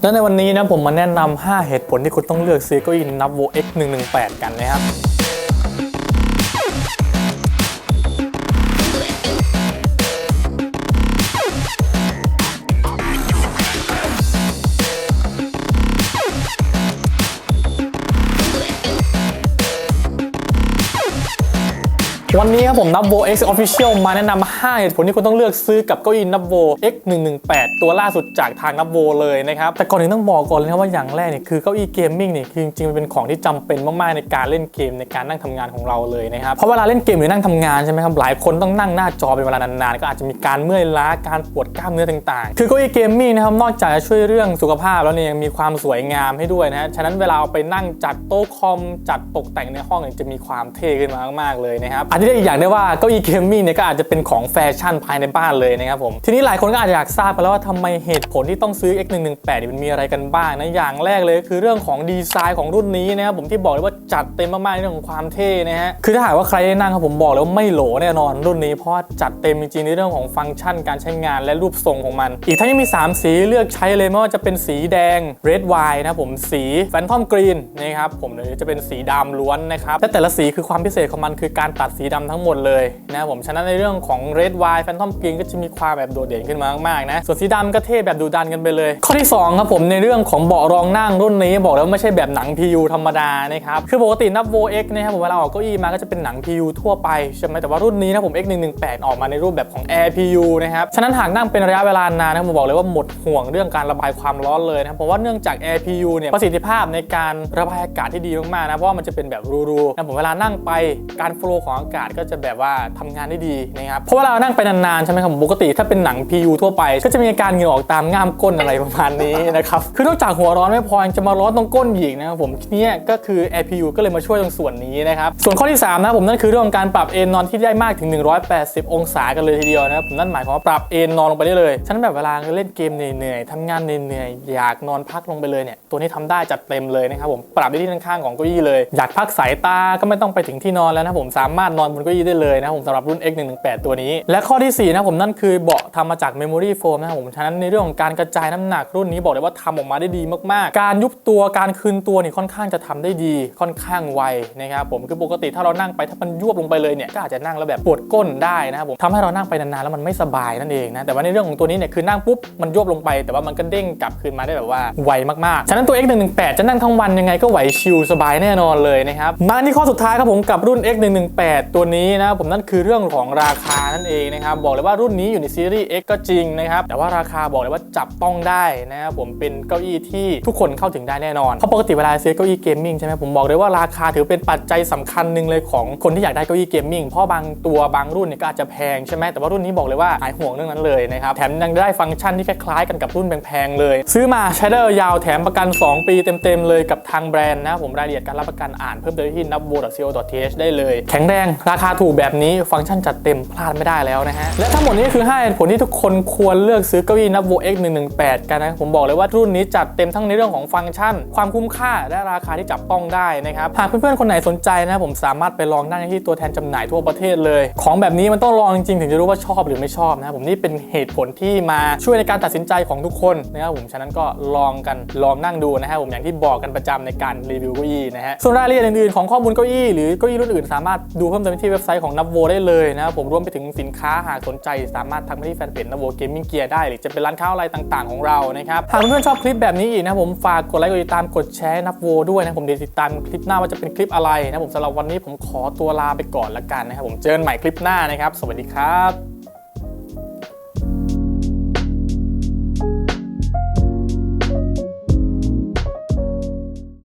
และในวันนี้นะผมมาแนะนำ5เหตุผลที่คุณต้องเลือกซื้อเก้าอี้นับโว X 118 กันนะครับ วันนี้ครับผมนับโว X Official มาแนะนำ5เหตุผลที่คุณต้องเลือกซื้อกับเก้าอี้นับโว X 118ตัวล่าสุดจากทางนับโวเลยนะครับแต่ก่อนอื่นต้องบอกก่อนเลยนะว่าอย่างแรกเนี่ยคือเก้าอี้เกมมิ่งเนี่ยคือจริงๆมันเป็นของที่จำเป็นมากๆในการเล่นเกมในการนั่งทำงานของเราเลยนะครับเพราะเวลาเล่นเกมหรือนั่งทำงานใช่ไหมครับหลายคนต้องนั่งหน้าจอเป็นเวลานานๆก็อาจจะมีการเมื่อยล้าการปวดกล้ามเนื้อต่างๆ คือเก้าอี้เกมมิ่งนะครับนอกจากจะช่วยเรื่องสุขภาพแล้วเนี่ยยังมีความสวยงามให้ด้วยนะฮะฉะนั้นเวลาเอาไปนั่งจัดโต๊ะคอมจัดตกแต่งในห้องเนี่ยจะมีความเท่ขึ้นมามากๆเลยนะครับอาจจะเรียกอีกอย่างได้ว่าเก้าอี้เกมมิ่งเนี่ยก็อาจจะเป็นของแฟชั่นภายในบ้านเลยนะครับผม ทีนี้หลายคนก็อาจจะอยากทราบไปแล้วว่าทำไมเหตุผลที่ต้องซื้อ X118 นี่มันมีอะไรกันบ้างนะ อย่างแรกเลยคือเรื่องของดีไซน์ของรุ่นนี้นะครับผมที่บอกเลยว่าจัดเต็มมากๆในเรื่องของความเท่นะฮะ คือถ้าหากว่าใครได้นั่งครับผมบอกเลยว่าไม่โหลแน่นอนรุ่นนี้เพราะจัดเต็มจริงๆในเรื่องของฟังก์ชันการใช้งานและรูปทรงของมัน อีกทั้งยังมี 3 สีเลือกใช้เลยไม่ว่าจะเป็นสีแดง red wine นะผมสี phantom green นะครับผมหรือจะเป็นสีดำล้วนนะครับและแต่ละสีคือความพิเศษของมันคือการตัดสีดำทั้งหมดเลยนะผมฉะนั้นในเรื่องของ red wine phantom green ก็จะมีความแบบโดดเด่นขึ้นมามากๆนะส่วนสีดำก็เท่แบบดูดันกันไปเลย ข้อที่ 2 ครับผมในเรื่องของเบาะรองนั่งรุ่นนี้บอกแล้วไม่ใช่แบบหนัง PU ธรรมดานะครับคือปกตินับ Vo X นะครับผมเวลาออกเก้าอี้มาก็จะเป็นหนัง PU ทั่วไปใช่ไหมแต่ว่ารุ่นนี้นะผม X 118 ออกมาในรูปแบบของ Air PU นะครับฉะนั้นหากนั่งเป็นระยะเวลานานนะผมบอกเลยว่าหมดห่วงเรื่องการระบายความร้อนเลยนะเพราะว่าเนื่องจาก Air PU เนี่ยประสิทธิภาพในการระบายอากาศที่ดีมากๆนะเพราะว่ามันจะเป็นแบบรูๆนะผมเวลานั่งไปการโฟล์ของอากาศก็จะแบบว่าทำงานได้ดีนะครับเพราะวลาเรานั่งไปนานๆใช่ไหมครับปกติถ้าเป็นหนัง PU ทั่วไป ก็จะมีอาการเหงื่อออกตามง่ามก้นอะไรประมาณนี้นะครับคือนอกจากหัวร้อนไม่พอยังจะมาร้อนตรงก้นอีกนะครับผมเนี่ยก็คือ Air PU ก็เลยมาช่วยตรงส่วนนี้นะครับส่วนข้อที่ 3 นะผมนั่นคือเรื่องของการปรับเอนนอนที่ได้มากถึง 180 องศากันเลยทีเดียวนะครับผมนั่นหมายความว่าปรับเอนนอนลงไปได้เลยฉะนั้นแบบเวลาเล่นเกมเหนื่อยๆทำงานเหนื่อยๆอยากนอนพักลงไปเลยเนี่ยตัวนี้ทำได้จัดเต็มเลยนะครับผมปรับได้ที่ข้างๆของเก้าอี้เลย อยากพักสายตาก็ไม่ต้องไปถึงที่นอนแล้วนะผมสามารถนอนบนเก้าอี้ได้เลยนะผมสำหรับรุ่น X118 ตัวนี้ และข้อที่ 4 นะผมนั่นคือเบาะทำมาจาก Memory Foam นะครับผม ฉะนั้นในเรื่องของการกระจายน้ำหนักรุ่นนี้บอกเลยว่าทำออกมาได้ดีมากๆ การยุบตัวการคืนตัวนี่ค่อนข้างจะทำได้ดีค่อนข้างไวนะครับผมคือปกติถ้าเรานั่งไปถ้ามันยวบลงไปเลยเนี่ยก็อาจจะนั่งแล้วแบบปวดก้นได้นะครับผมทำให้เรานั่งไปนานๆแล้วมันไม่สบายนั่นเองนะแต่ว่าในเรื่องของตัวนี้เนี่ยคือนั่งปุ๊บมันยวบลงไป แต่ว่ามันก็เด้งกลับคืนมาได้แบบว่าไวมากๆ ฉะนั้นตัว X118 จะนั่งทั้งวันยังไงก็ไหวชิลสบายแน่นอนเลยนะครับมาที่ข้อสุดท้ายครับผมกับรุ่น X118 ตัวนี้นะครับผมนั่นคือเรื่องของราคานั่นเองนะครับบอกเลยว่ารุ่นนี้อยู่ในซีรีส์ X ก็จริงนะครับแต่ว่าราคาบอกเลยว่าจับต้องได้นะครับผมเป็นเก้าอี้ที่ทุกคนเข้าถึงได้แน่นอนเพราะปกติเวลาซื้อเก้าอี้เกมมิ่งใช่ไหมผมบอกเลยว่าราคาถือเป็นปัจจัยสำคัญหนึ่งเลยของคนที่อยากได้เก้าอี้เกมมิ่งเพราะบางตัวบางรุ่นเนี่ยก็อาจจะแพงใช่ไหมแต่ว่ารุ่นนี้บอกเลยว่าหายห่วงเรื่องนั้นเลยนะครับแถมยังได้ฟังก์ชันที่คล้ายๆกันกับรุ่นแพงๆเลย ซื้อมาใช้ได้ยาวแถมประกัน 2 ปีเต็มๆเลยกับทางแบรนด์นะผมรายละเอียดการรับประกันอ่านเพิ่มเติมที่ n a b w o c o th ได้เลย แข็งแรงราคาถูกแบบนี้ฟังก์ชันจัดเต็มพลาดไม่ได้แล้วนะฮะ และทั้งหมดนี้คือ5เหตุผลที่ทุกคนควรเลือกซื้อเก้าอี้ n a b w o X 118 กันนะ ผมบอกเลยว่ารุ่นนี้จัดเต็มทั้งในเรื่องของฟังก์ชัน ความคุ้มค่าและราคาที่จับต้องได้นะครับ หากเพื่อนๆ คนไหนสนใจนะผมสามารถไปลองนั่งที่ตัวแทนจำหน่ายทั่วประเทศเลย ของแบบนี้มันต้องลองจริงๆถึงจะรู้ว่าชอบหรือไม่ชอบนะผมนี่เป็นเหตุผลที่มาช่วยในการตัดสินใจของทุกคนนะครับผมฉะนั้นก็ลองกันลองนั่งดูนะฮะผมอย่างที่บอกกันประจำในการรีวิวเก้าอี้นะฮะส่วนรายละเอียดอื่นๆของข้อมูลเก้าอี้หรือเก้าอี้รุ่นอื่นสามารถดูเพิ่มเติมที่เว็บไซต์ของนับโวได้เลยนะครับผมรวมไปถึงสินค้าหากสนใจ สามารถทักมาที่แฟนเพจนับโวเกมมิ่งเกียร์ได้หรือจะเป็นร้านค้าอะไรต่างๆ ของเรานะครับหากเพื่อนๆชอบคลิปแบบนี้อีกนะผมฝากกดไลค์กดติดตามกดแชร์นับโวด้วยนะผมเดี๋ยวติดตามคลิปหน้าว่าจะเป็นคลิปอะไรนะผมสำหรับวันนี้ผมขอตัวลาไปก่อนละกันนะครับผมเจอกันใหม่คลิปหน้านะครับ สวัสดีครับ